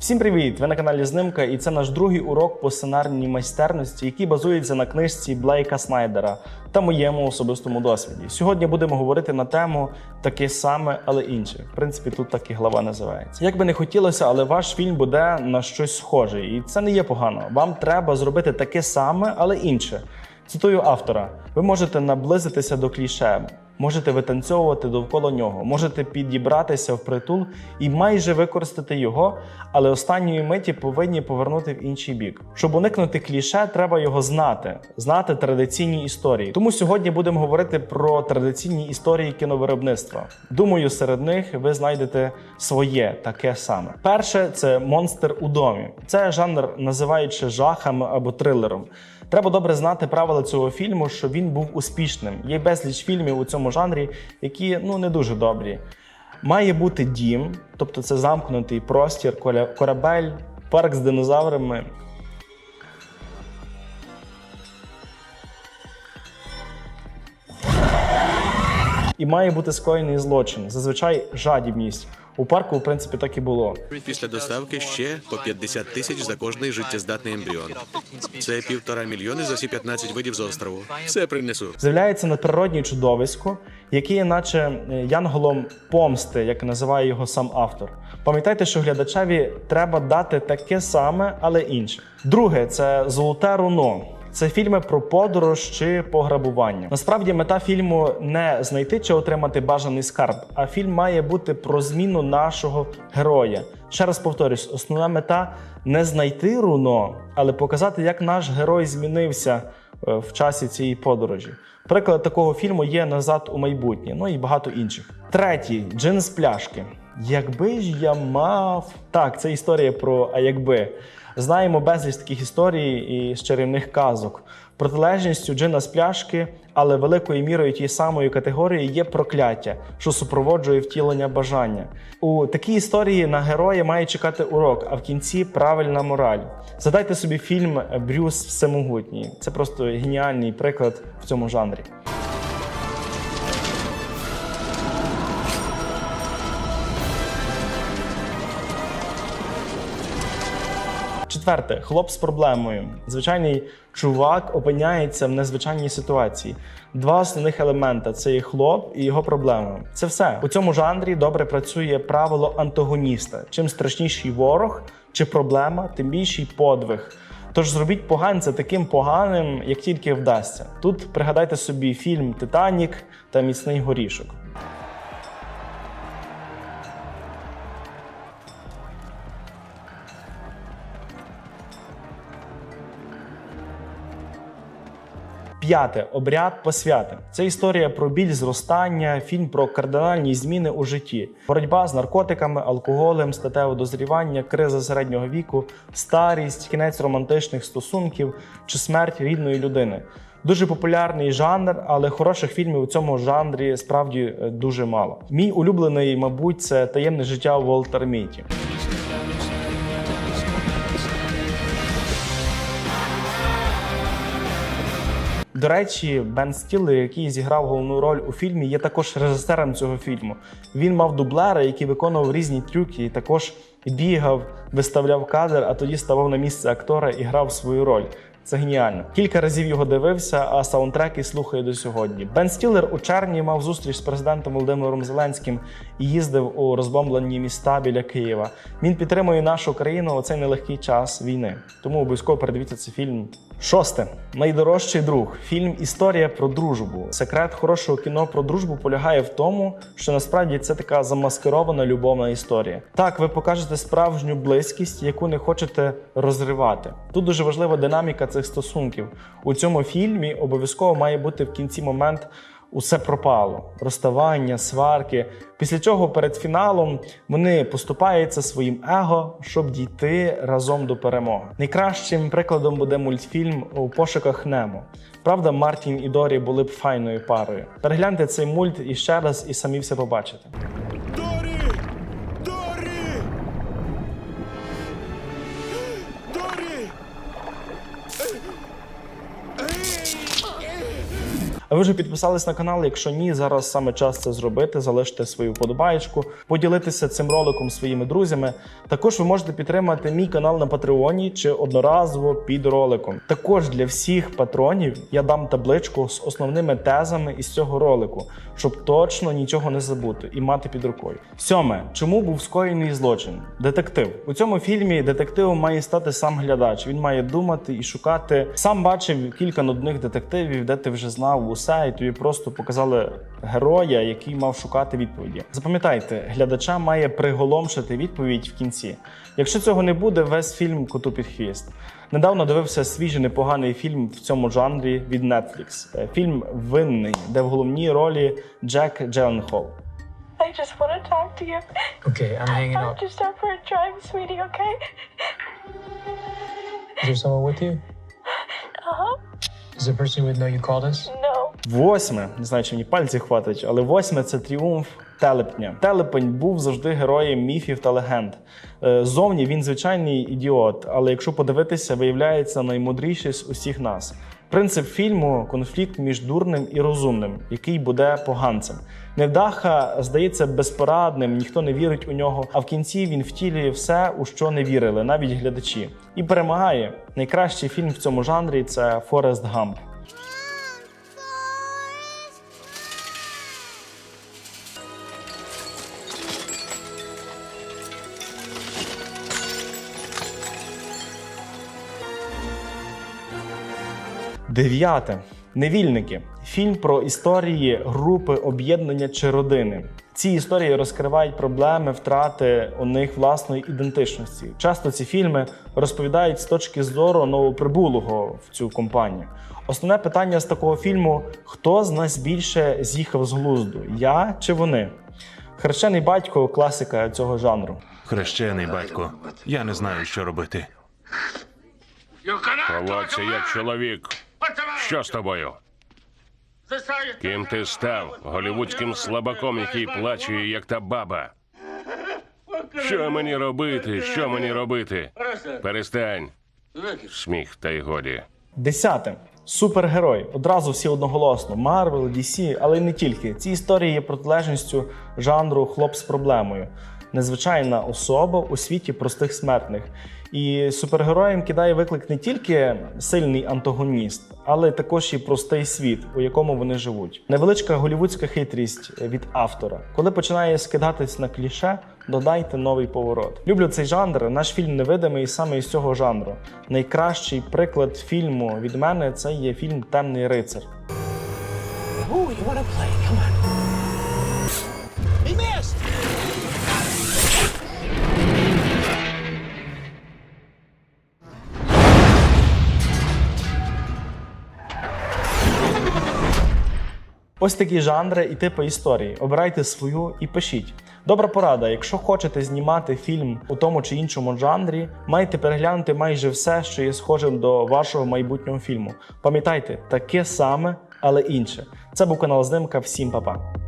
Всім привіт! Ви на каналі Знимка, і це наш другий урок по сценарній майстерності, який базується на книжці Блейка Снайдера та моєму особистому досвіді. Сьогодні будемо говорити на тему таке саме, але інше. В принципі, тут так і глава називається. Як би не хотілося, але ваш фільм буде на щось схоже, і це не є погано. Вам треба зробити таке саме, але інше. Цитую автора: ви можете наблизитися до кліше, можете витанцьовувати довкола нього, можете підібратися в притул і майже використати його, але останньої миті повинні повернути в інший бік. Щоб уникнути кліше, треба його знати, знати традиційні історії. Тому сьогодні будемо говорити про традиційні історії кіновиробництва. Думаю, серед них ви знайдете своє таке саме. Перше це монстр у домі. Це жанр, називаючи жахом або трилером. Треба добре знати правила цього фільму, щоб він був успішним. Є безліч фільмів у цьому жанрі, які ну не дуже добрі. Має бути дім, тобто це замкнутий простір, корабель, парк з динозаврами. І має бути скоєний злочин, зазвичай жадібність. У парку, в принципі, так і було. Після доставки ще по 50 тисяч за кожний життєздатний ембріон. Це півтора мільйони за всі 15 видів з острову. Все принесу. З'являється надприроднє чудовисько, яке є наче е, янголом помсти, як називає його сам автор. Пам'ятайте, що глядачеві треба дати таке саме, але інше. Друге це золоте руно. Це фільми про подорож чи пограбування. Насправді мета фільму не знайти чи отримати бажаний скарб, а фільм має бути про зміну нашого героя. Ще раз повторюсь, основна мета не знайти руно, але показати, як наш герой змінився е, в часі цієї подорожі. Приклад такого фільму є Назад у майбутнє, ну і багато інших. Третій джин з пляшки. Якби ж я мав. Так, це історія про а якби. Знаємо безліч таких історій і з чарівних казок. Протилежністю джина з пляшки, але великою мірою тієї самої категорії є прокляття, що супроводжує втілення бажання. У такій історії на героя має чекати урок, а в кінці правильна мораль. Задайте собі фільм Брюс Всемогутній. Це просто геніальний приклад в цьому жанрі. Четверте, хлоп з проблемою. Звичайний чувак опиняється в незвичайній ситуації. Два основних елемента це є хлоп і його проблема. Це все у цьому жанрі добре працює правило антагоніста. Чим страшніший ворог чи проблема, тим більший подвиг. Тож зробіть поганця таким поганим, як тільки вдасться. Тут пригадайте собі фільм Титанік та Міцний горішок. П'яте обряд посвяти. Це історія про біль зростання, фільм про кардинальні зміни у житті, боротьба з наркотиками, алкоголем, статеве дозрівання, криза середнього віку, старість, кінець романтичних стосунків чи смерть рідної людини. Дуже популярний жанр, але хороших фільмів у цьому жанрі справді е, дуже мало. Мій улюблений, мабуть, це таємне життя Волтер Міті. До речі, Бен Стіллер, який зіграв головну роль у фільмі, є також режисером цього фільму. Він мав дублера, який виконував різні трюки, і також бігав, виставляв кадр, а тоді ставав на місце актора і грав свою роль. Це геніально. Кілька разів його дивився, а саундтреки слухає до сьогодні. Бен Стіллер у червні мав зустріч з президентом Володимиром Зеленським і їздив у розбомблені міста біля Києва. Він підтримує нашу країну у цей нелегкий час війни. Тому обов'язково передивіться цей фільм. Шосте найдорожчий друг. Фільм Історія про дружбу. Секрет хорошого кіно про дружбу полягає в тому, що насправді це така замаскирована любовна історія. Так, ви покажете справжню близькість, яку не хочете розривати. Тут дуже важлива динаміка цих стосунків. У цьому фільмі обов'язково має бути в кінці момент. Усе пропало, розставання, сварки. Після чого перед фіналом вони поступаються своїм его, щоб дійти разом до перемоги. Найкращим прикладом буде мультфільм у пошуках Немо. Правда, Мартін і Дорі були б файною парою. Перегляньте цей мульт іще раз і самі все побачите. А ви вже підписались на канал? Якщо ні, зараз саме час це зробити. Залиште свою вподобаєчку, поділитися цим роликом своїми друзями. Також ви можете підтримати мій канал на Патреоні чи одноразово під роликом. Також для всіх патронів я дам табличку з основними тезами із цього ролику, щоб точно нічого не забути і мати під рукою. Сьоме, чому був скоєний злочин? Детектив у цьому фільмі детективом має стати сам глядач. Він має думати і шукати. Сам бачив кілька нудних детективів, де ти вже знав усе, і тобі просто показали героя, який мав шукати відповіді. Запам'ятайте, глядача має приголомшити відповідь в кінці. Якщо цього не буде, весь фільм коту під хвіст. Недавно дивився свіжий непоганий фільм в цьому жанрі від Netflix. Е, Фільм Винний, де в головній ролі Джек Джеленхол. I just want to talk to you. Okay, I'm hanging I'm up. just out for a drive, sweetie, okay? Is there someone with you? Uh-huh. Is the person who would know you called us? Восьме, не знаю, чи мені пальці хватить, але восьме це тріумф телепня. Телепень був завжди героєм міфів та легенд. Е, Зовні він звичайний ідіот, але якщо подивитися, виявляється наймудріший з усіх нас. Принцип фільму конфлікт між дурним і розумним, який буде поганцем. Невдаха здається безпорадним, ніхто не вірить у нього. А в кінці він втілює все, у що не вірили, навіть глядачі, і перемагає. Найкращий фільм в цьому жанрі це Форест Гамп. Дев'яте. Невільники. Фільм про історії групи, об'єднання чи родини. Ці історії розкривають проблеми втрати у них власної ідентичності. Часто ці фільми розповідають з точки зору новоприбулого в цю компанію. Основне питання з такого фільму: хто з нас більше з'їхав з глузду? Я чи вони? Хрещений батько класика цього жанру. Хрещений батько. Я не знаю, що робити. Поводься як чоловік. Що з тобою? Ким ти став? Голівудським слабаком, який плаче, як та баба. Що мені робити? Що мені робити? Перестань. Сміх та й годі. Десяте. Супергерой. Одразу всі одноголосно. Марвел, DC, але й не тільки. Ці історії є протилежністю жанру хлоп з проблемою. Незвичайна особа у світі простих смертних. І супергероям кидає виклик не тільки сильний антагоніст, але також і простий світ, у якому вони живуть. Невеличка голівудська хитрість від автора. Коли починає скидатись на кліше, додайте новий поворот. Люблю цей жанр. Наш фільм невидимий саме із цього жанру. Найкращий приклад фільму від мене це є фільм Темний рицар. Ось такі жанри і типи історії. Обирайте свою і пишіть. Добра порада. Якщо хочете знімати фільм у тому чи іншому жанрі, маєте переглянути майже все, що є схожим до вашого майбутнього фільму. Пам'ятайте, таке саме, але інше. Це був канал Знимка. Всім па-па.